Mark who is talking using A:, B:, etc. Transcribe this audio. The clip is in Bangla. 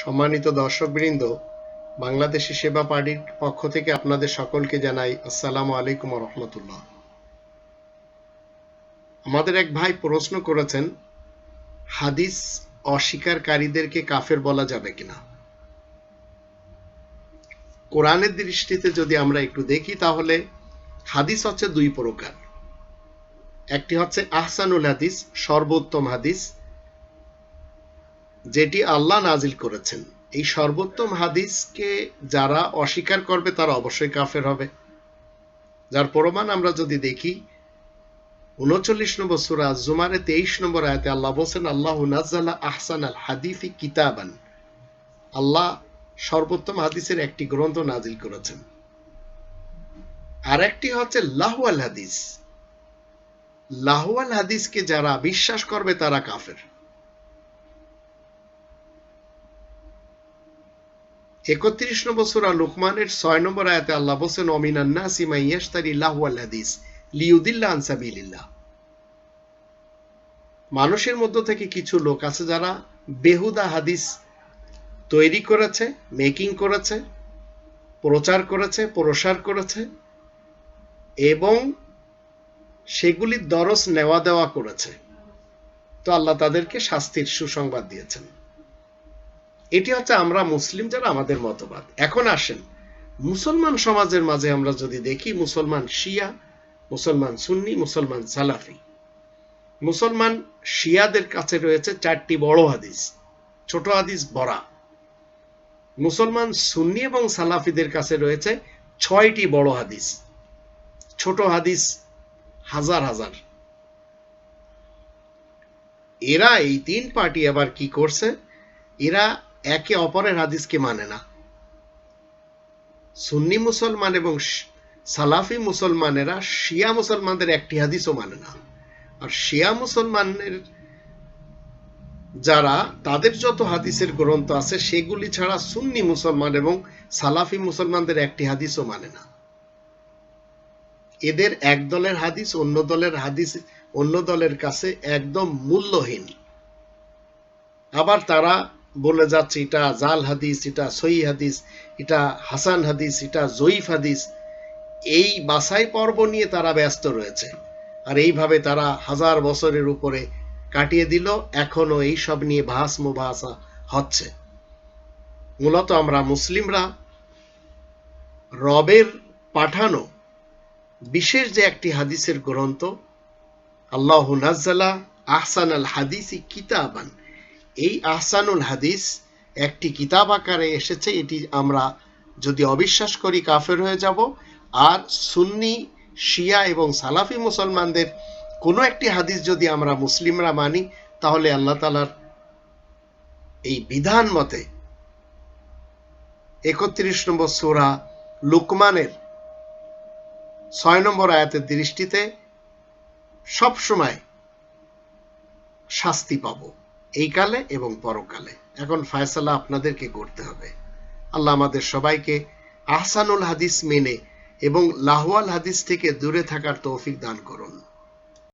A: সম্মানিত দর্শকবৃন্দ, বাংলাদেশি সেবা পার্টির পক্ষ থেকে আপনাদের সকলকে জানাই আসসালামু আলাইকুম রহমতুল্লাহ। আমাদের এক ভাই প্রশ্ন করেছেন, হাদিস অস্বীকারীদেরকে কাফের বলা যাবে কিনা? কোরআনের দৃষ্টিতে যদি আমরা একটু দেখি তাহলে হাদিস হচ্ছে দুই প্রকার। একটি হচ্ছে আহসানুল হাদিস, সর্বোত্তম হাদিস যেটি আল্লাহ নাজিল করেছেন। এই সর্বোত্তম হাদিসকে যারা অস্বীকার করবে, তারা অবশ্যই কাফের হবে। যার প্রমাণ আমরা যদি দেখি, উনচল্লিশ নম্বর সুরা জুমারে তেইশ নম্বর আয়তে আল্লাহ বলছেন, আল্লাহ নাজ্জালা আহসান আল হাদিফি কিতাবান। আল্লাহ সর্বোত্তম হাদিসের একটি গ্রন্থ নাজিল করেছেন। আর একটি হচ্ছে লাহুয়াল হাদিস। লাহুয়াল হাদিসকে যারা বিশ্বাস করবে, তারা কাফের। একত্রিশ নম্বর সুরা লুকমানের ছয় নম্বর আয়াতে আল্লাহ বলছেন অমিনান্না সিমাই ইয়াশতারি লাহুয়াল হাদিস লিউদিল্লা আনসাবিল্লাহ মানুষের মধ্য থেকে কিছু লোক আছে যারা বেহুদা হাদিস তৈরি করেছে, মেকিং করেছে, প্রচার করেছে, প্রসার করেছে, এবং সেগুলির দরস নেওয়া দেওয়া করেছে। তো আল্লাহ তাদেরকে শাস্তির সুসংবাদ দিয়েছেন। এটি হচ্ছে আমরা মুসলিম যারা, আমাদের মতবাদ। এখন আসেন, মুসলমান সমাজের মাঝে আমরা যদি দেখি, মুসলমান শিয়া, মুসলমান সুন্নি, মুসলমান সালাফি। মুসলমান শিয়াদের কাছে রয়েছে চারটি বড় হাদিস। ছোট হাদিস বড়া। মুসলমান সুন্নি এবং সালাফিদের কাছে রয়েছে ছয়টি বড় হাদিস। ছোট হাদিস হাজার হাজার। এরা এই তিন পার্টি আবার কি করছে? এরা একে অপরের হাদিসকে মানে না। সুন্নি মুসলমান এবং সালাফি মুসলমানেরা শিয়া মুসলমানদের একটি হাদিসও মানে না। আর শিয়া মুসলমানের যারা, তাদের যত হাদিসের গ্রন্থ আছে, সেগুলি ছাড়া সুন্নি মুসলমান এবং সালাফি মুসলমানদের একটি হাদিসও মানে না। এদের এক দলের হাদিস, অন্য দলের হাদিস, অন্য দলের কাছে একদম মূল্যহীন। আবার তারা বলে যাচ্ছে, এটা জাল হাদিস, এটা সই হাদিস, এটা হাসান হাদিস, এটা জয়ীফ হাদিস। এই বাসাই পর্ব নিয়ে তারা ব্যস্ত রয়েছে। আর এইভাবে তারা হাজার বছরের উপরে কাটিয়ে দিল, এখনও এই সব নিয়ে ভাস মুভাসা হচ্ছে। মূলত আমরা মুসলিমরা রবের পাঠানো বিশেষ যে একটি হাদিসের গ্রন্থ, আল্লাহ নাজ্জালা আহসান আল হাদিসি কিতাবান। এই আহসানুল হাদিস একটি কিতাব আকারে এসেছে, এটি আমরা যদি অবিশ্বাস করি কাফের হয়ে যাব। আর সুন্নি, শিয়া এবং সালাফি মুসলমানদের কোনো একটি হাদিস যদি আমরা মুসলিমরা মানি, তাহলে আল্লাহ তালার এই বিধান মতে একত্রিশ নম্বর সুরা লুকমানের ছয় নম্বর আয়াতের দৃষ্টিতে সবসময় শাস্তি পাব। এই কালে এবং পরকালে। এখন ফায়সালা আপনাদেরকে করতে হবে। আল্লাহ আমাদের সবাইকে আহসানুল হাদিস মেনে এবং লাহওয়াল হাদিস থেকে দূরে থাকার তৌফিক দান করুন।